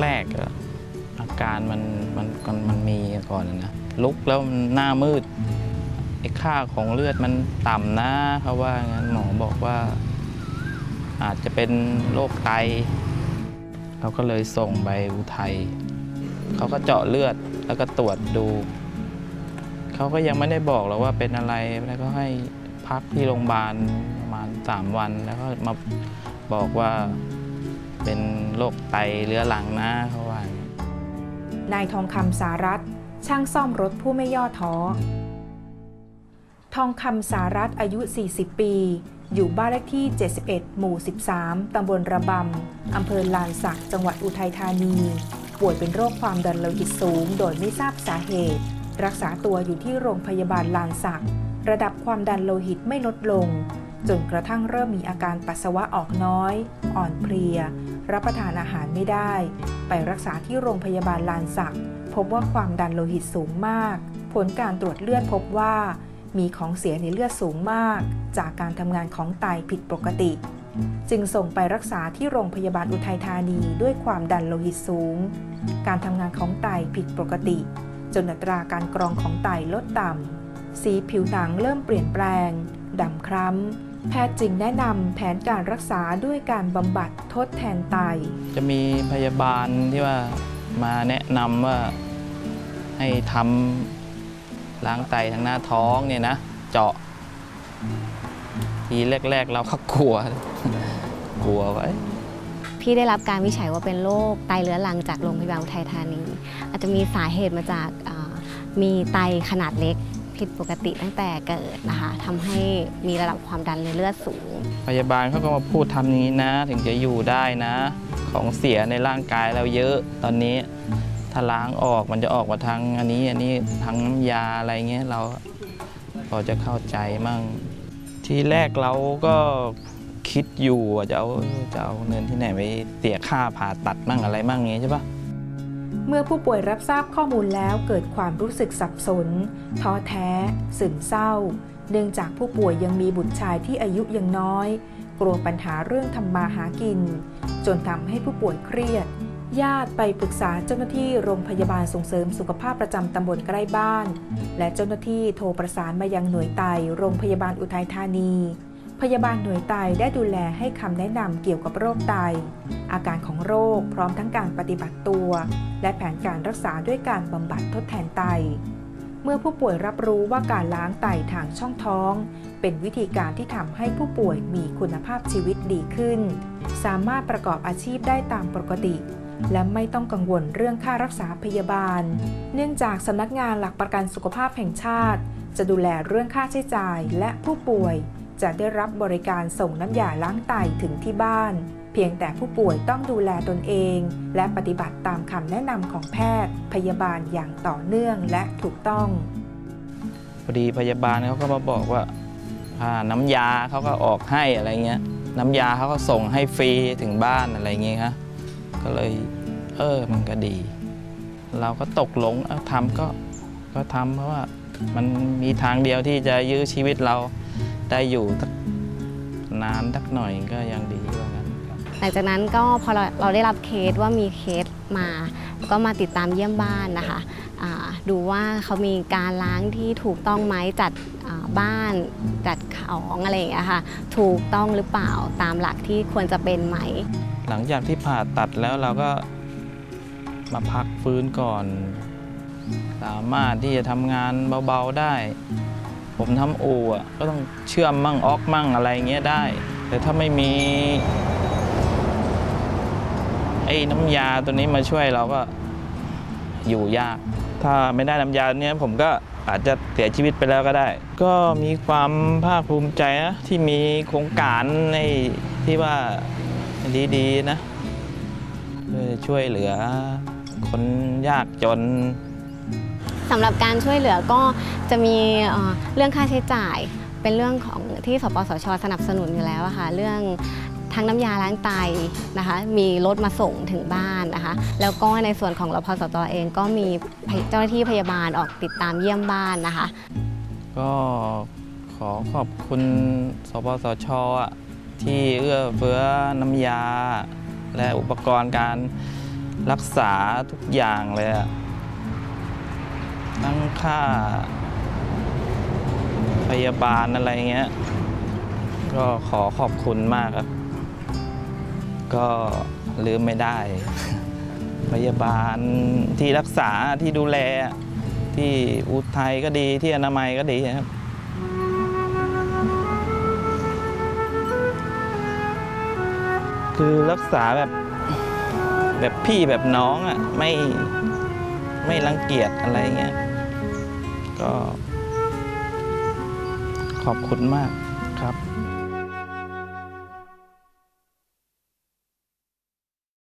แรกๆอะอาการมันมันมันมันมีก่อนนะลุกแล้วมันหน้ามืดไอ้ค่าของเลือดมันต่ำนะเขาว่างั้นหมอบอกว่า อาจจะเป็นโรคไตเขาก็เลยส่งไปอุทัยเขาก็เจาะเลือดแล้วก็ตรวจดูเขาก็ยังไม่ได้บอกหรอกว่าเป็นอะไรแล้วก็ให้พักที่โรงพยาบาลประมาณ 3 วันแล้วก็มาบอกว่า เป็นโรคไตเรื้อรังนะเขาว่านายทองคำสารัตช่างซ่อมรถผู้ไม่ย่อท้อ ทองคำสารัตอายุ 40 ปี อยู่บ้านเลขที่ 71 หมู่ 13 ตำบลระบำ อำเภอลานสัก จังหวัดอุทัยธานี ป่วยเป็นโรคความดันโลหิตสูง โดยไม่ทราบสาเหตุ รักษาตัวอยู่ที่โรงพยาบาลลานสัก ระดับความดันโลหิตไม่ลดลง จนกระทั่งเริ่มมีอาการปัสสาวะออกน้อย อ่อนเพลีย รับประทานอาหารไม่ได้ ไปรักษาที่โรงพยาบาลลานสัก พบว่าความดันโลหิตสูงมาก ผลการตรวจเลือดพบว่า มีของเสียในเลือดสูงมาก จากการทำงานของไตผิดปกติ จึงส่งไปรักษาที่โรงพยาบาลอุทัยธานีด้วยความดันโลหิตสูง การทำงานของไตผิดปกติ จนอัตราการกรองของไตลดต่ำสีผิวหนังเริ่มเปลี่ยนแปลงดำคล้ำ แพทย์จึงแนะนำแผนการรักษาด้วยการบำบัดทดแทนไต จะมีพยาบาลที่ว่ามาแนะนำว่าให้ทำล้างไตทางหน้าท้องเนี่ยนะ เจาะ ทีแรก ๆ เราก็กลัว กลัวไว้พี่ได้รับการวิจัยว่าเป็นโรคไตเรื้อรังจากโรงพยาบาลอุทัยธานี อาจจะมีสาเหตุมาจากอ่ามีไตขนาดเล็ก ผิดปกติตั้งแต่เกิดนะคะทำให้มีระดับความดันในเลือดสูง พยาบาลเขาก็มาพูดทำอย่างนี้นะ ถึงจะอยู่ได้นะ ของเสียในร่างกายเราเยอะตอนนี้ถ้าล้างออกมันจะออกมาทางอันนี้อันนี้ทางน้ำยาอะไรเงี้ยเราพอจะเข้าใจมั่ง ทีแรกเราก็คิดอยู่ว่าจะเอาจะเอาเงินที่ไหนไปเสียค่าผ่าตัดมั่งอะไรมั่งเงี้ยใช่ปะ เมื่อผู้ป่วยรับทราบข้อมูลแล้วเกิดความรู้สึกสับสน ท้อแท้ซึมเศร้า เนื่องจากผู้ป่วยยังมีบุตรชายที่อายุยังน้อย กลัวปัญหาเรื่องทำมาหากิน จนทำให้ผู้ป่วยเครียด ญาติไปปรึกษาเจ้าหน้าที่โรงพยาบาลส่งเสริมสุขภาพประจำตำบลใกล้บ้าน และเจ้าหน้าที่โทรประสานมายังหน่วยไตโรงพยาบาลอุทัยธานี พยาบาลหน่วยไตได้ดูแลให้คำแนะนำเกี่ยวกับโรคไต อาการของโรคพร้อมทั้งการปฏิบัติตัว และแผนการรักษาด้วยการบำบัดทดแทนไต เมื่อผู้ป่วยรับรู้ว่าการล้างไตทางช่องท้อง เป็นวิธีการที่ทำให้ผู้ป่วยมีคุณภาพชีวิตดีขึ้น สามารถประกอบอาชีพได้ตามปกติ และไม่ต้องกังวลเรื่องค่ารักษาพยาบาล เนื่องจากสำนักงานหลักประกันสุขภาพแห่งชาติ จะดูแลเรื่องค่าใช้จ่ายและผู้ป่วย จะได้รับบริการส่งน้ำยาล้างไตถึงที่บ้าน เพียงแต่ผู้ป่วยต้องดูแลตนเอง และปฏิบัติตามคำแนะนำของแพทย์ พยาบาลอย่างต่อเนื่องและถูกต้อง พอดีพยาบาลเขาก็มาบอกว่าอ่าน้ำยาเขาก็ออกให้อะไรเงี้ย น้ำยาเขาก็ส่งให้ฟรีถึงบ้านอะไรเงี้ยครับก็เลยเออมันก็ดี เราก็ตกหลงทำก็ก็ทำเพราะว่ามันมีทางเดียวที่จะยื้อชีวิตเรา ได้อยู่สักนานสักหน่อยก็ยังดีว่างั้นครับหลังจากนั้นก็พอเราเราได้รับเคสว่ามีเคสมา ก็มาติดตามเยี่ยมบ้านนะคะอ่าดูว่าเขามีการล้างที่ถูกต้องไหมจัดอ่าบ้านจัดของอะไรอย่างเงี้ยค่ะถูกต้องหรือเปล่าตามหลักที่ควรจะเป็นไหม หลังจากที่ผ่าตัดแล้วเราก็มาพักฟื้นก่อน สามารถที่จะทำงานเบาๆได้ ผมทำอู่อะก็ต้องเชื่อมมั่งออกมั่งอะไรเงี้ยได้ แต่ถ้าไม่มีไอ้น้ำยาตัวนี้มาช่วยเราก็อยู่ยาก ถ้าไม่ได้น้ำยาเนี้ยผมก็อาจจะเสียชีวิตไปแล้วก็ได้ ก็มีความภาคภูมิใจนะที่มีโครงการในที่ว่าดีๆนะช่วยเหลือคนยากจน สำหรับการช่วยเหลือก็จะมีเรื่องค่าใช้จ่ายเป็นเรื่องของที่สปสช สนับสนุนอยู่แล้วค่ะ เรื่องทั้งน้ำยาล้างไตนะคะ มีรถมาส่งถึงบ้านนะคะ แล้วก็ในส่วนของรพสตเองก็มีเจ้าหน้าที่พยาบาลออกติดตามเยี่ยมบ้านนะคะ ก็ขอขอบคุณสปสช ที่เอื้อเฟื้อน้ำยา และอุปกรณ์การรักษาทุกอย่างเลยอะ ทั้งค่า พยาบาลอะไรเงี้ย ก็ขอขอบคุณมากครับ ก็ลืมไม่ได้ พยาบาลที่รักษาที่ดูแล ที่อุทัยก็ดีที่อนามัยก็ดีครับคือรักษาแบบแบบพี่แบบน้องอะไม่ไม่รังเกียจอะไรเงี้ย ก็ขอบคุณมากครับ